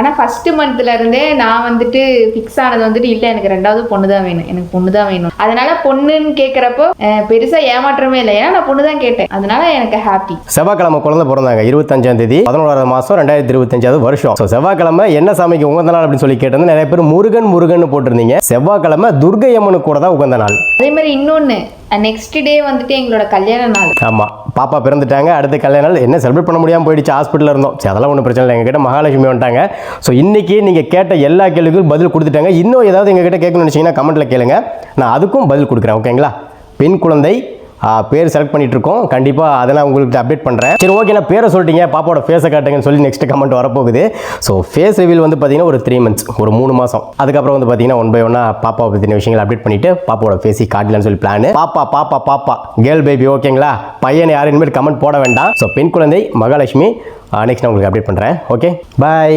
ஆனால் ஃபர்ஸ்ட் மந்த்ல இருந்தே நான் வந்துட்டு ஃபிக்ஸ் ஆனது வந்துட்டு இல்லை எனக்கு ரெண்டாவது பொண்ணு தான் வேணும். எனக்கு பொண்ணு தான் வேணும். அதனால பொண்ணுன்னு கேட்குறப்போ பெருசாக ஏமாற்றமே இல்லை. ஏன்னா நான் பொண்ணு தான் கேட்டேன். அதனால எனக்கு ஹாப்பி செவ்வாய்க்கிழமை குழந்தை பிறந்தாங்க. இருபத்தஞ்சாம் தேதி. பதினோராவது மாதம் ரெண்டாயிரத்தி இருபத்தஞ்சாவது வருஷம். ஸோ செவ்வாய்க்கிழமை என்ன சாமிக்கு உகந்த நாள் அப்படின்னு சொல்லி கேட்டது நிறைய பேர் முருகன் முருகன் போட்டிருந்தீங்க. செவ்வாய்க்கிழமை துர்கை அம்மனுக்கு கூட தான் உகந்த நாள். அதே மாதிரி இன்னொன்று நெக்ஸ்ட் டே வந்துட்டு எங்களோட கல்யாண நாள். ஆமாம் பாப்பா பிறந்துட்டாங்க அடுத்த கல்யாண நாள். என்ன செலிப்ரேட் பண்ண முடியாமல் போயிடுச்சு ஹாஸ்பிட்டலில் இருந்தோம். சரி அதெல்லாம் ஒன்றும் பிரச்சனை இல்லை. எங்ககிட்ட மகாலட்சுமி வந்துட்டாங்க. ஸோ இன்றைக்கி நீங்கள் கேட்ட எல்லா கேள்விக்கும் பதில் கொடுத்துட்டாங்க. இன்னும் ஏதாவது எங்ககிட்ட கேட்கணும்னு நினச்சிங்கன்னா கமெண்ட்டில் கேளுங்க. நான் அதுக்கும் பதில் கொடுக்குறேன் ஓகேங்களா பெண் குழந்தை பேர் செலக்ட் பண்ணிட்டு இருக்கோம் கண்டிப்பாக அதை நான் உங்களுக்கு அப்டேட் பண்ணுறேன் சரி ஓகே நான் பேரை சொல்லிட்டீங்க. பாப்பாவோட ஃபேஸை காட்டுங்கன்னு சொல்லி நெக்ஸ்ட் கமெண்ட் வரப்போகுது. ஸோ ஃபேஸ் ரிவீல் வந்து பார்த்தீங்கன்னா ஒரு த்ரீ மந்த்ஸ் ஒரு மூணு மாதம் அதுக்கப்புறம் வந்து பார்த்தீங்கன்னா ஒன் பை ஒன்னாக பாப்பாவை பற்றின விஷயங்கள் அப்டேட் பண்ணிட்டு பாப்பாவோட ஃபேஸை காட்டலான்னு சொல்லி பிளான் பாப்பா பாப்பா பாப்பா. கேர்ள் பேபி ஓகேங்களா பையன் யாரும் இனிமேல் கமெண்ட் போட வேண்டாம். ஸோ பெண் குழந்தை மகாலட்சுமி. நெக்ஸ்ட் நான் உங்களுக்கு அப்டேட் பண்ணுறேன் ஓகே பாய்